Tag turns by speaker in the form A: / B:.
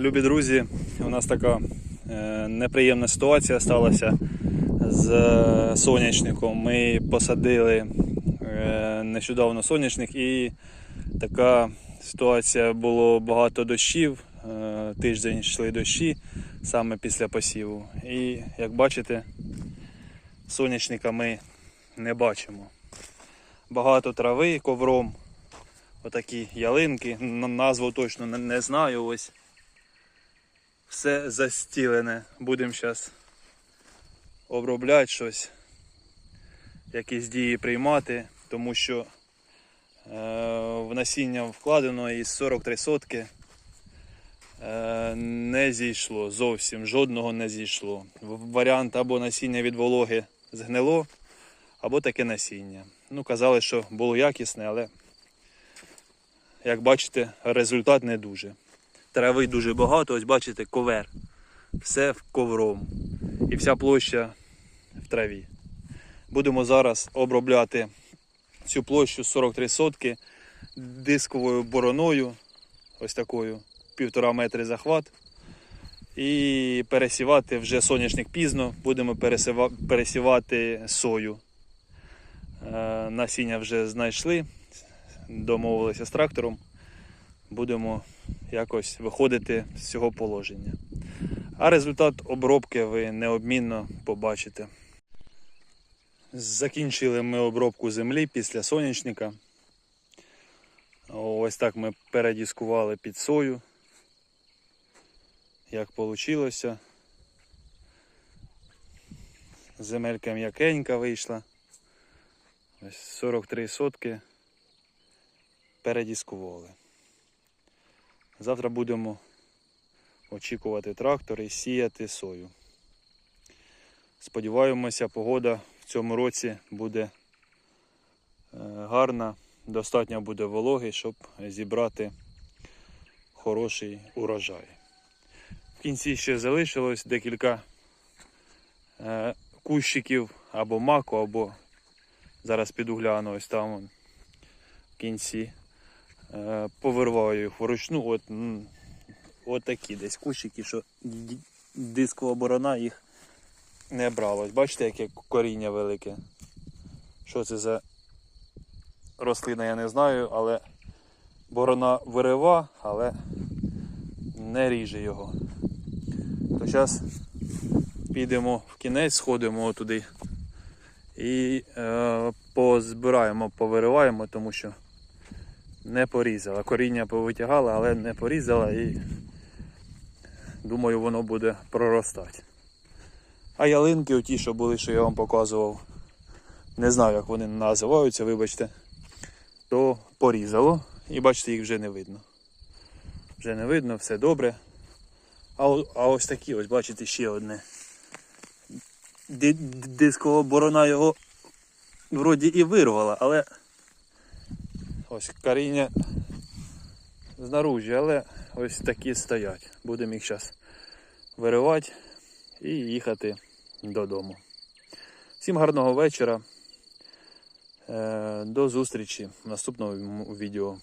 A: Любі друзі, у нас така е, неприємна ситуація сталася з е, соняшником. Ми посадили е, нещодавно соняшник і така ситуація було багато дощів. Тиждень йшли дощі саме після посіву. І як бачите, соняшника ми не бачимо. Багато трави ковром, отакі ялинки, назву точно не знаю. Ось все застілене. Будемо зараз обробляти щось, якісь дії приймати, тому що е, в насіння вкладено із 43 сотки е, не зійшло зовсім, жодного не зійшло. Варіант або насіння від вологи згнило, або таке насіння. Ну, казали, що було якісне, але як бачите, результат не дуже. Трави дуже багато, ось бачите, ковер. Все в ковром. І вся площа в траві. Будемо зараз обробляти цю площу 43 сотки дисковою бороною, ось такою, півтора метри захват. І пересівати вже соняшник пізно, будемо пересівати сою. Е, Насіння вже знайшли, домовилися з трактором. Будемо якось виходити з цього положення. А результат обробки ви неодмінно побачите. Закінчили ми обробку землі після сонячника. Ось так ми передіскували під сою. Як вийшло. Земелька м'якенька вийшла. Ось 43 сотки передіскували. Завтра будемо очікувати трактор і сіяти сою. Сподіваємося, погода в цьому році буде е, гарна, достатньо буде вологи, щоб зібрати хороший урожай. В кінці ще залишилось декілька е, кущиків або маку, або зараз піду гляну, ось там в кінці. Е, повирваю їх вручну. От, от такі десь кущики, що дискова борона їх не брала. Бачите, яке коріння велике. Що це за рослина, я не знаю, але борона вирива, але не ріже його. То зараз підемо в кінець, сходимо туди і е, позбираємо, повириваємо, тому що не порізала. Коріння повитягала, але не порізала і думаю, воно буде проростати. А ялинки, оті, що були, що я вам показував, не знаю, як вони називаються, вибачте, то порізало і бачите, їх вже не видно. Вже не видно, все добре. А, а ось такі, ось бачите, ще одне. Дискова борона його вроді і вирвала, але Ось коріння знаружі, але ось такі стоять. Будемо їх зараз виривати і їхати додому. Всім гарного вечора. Е, До зустрічі в наступному відео.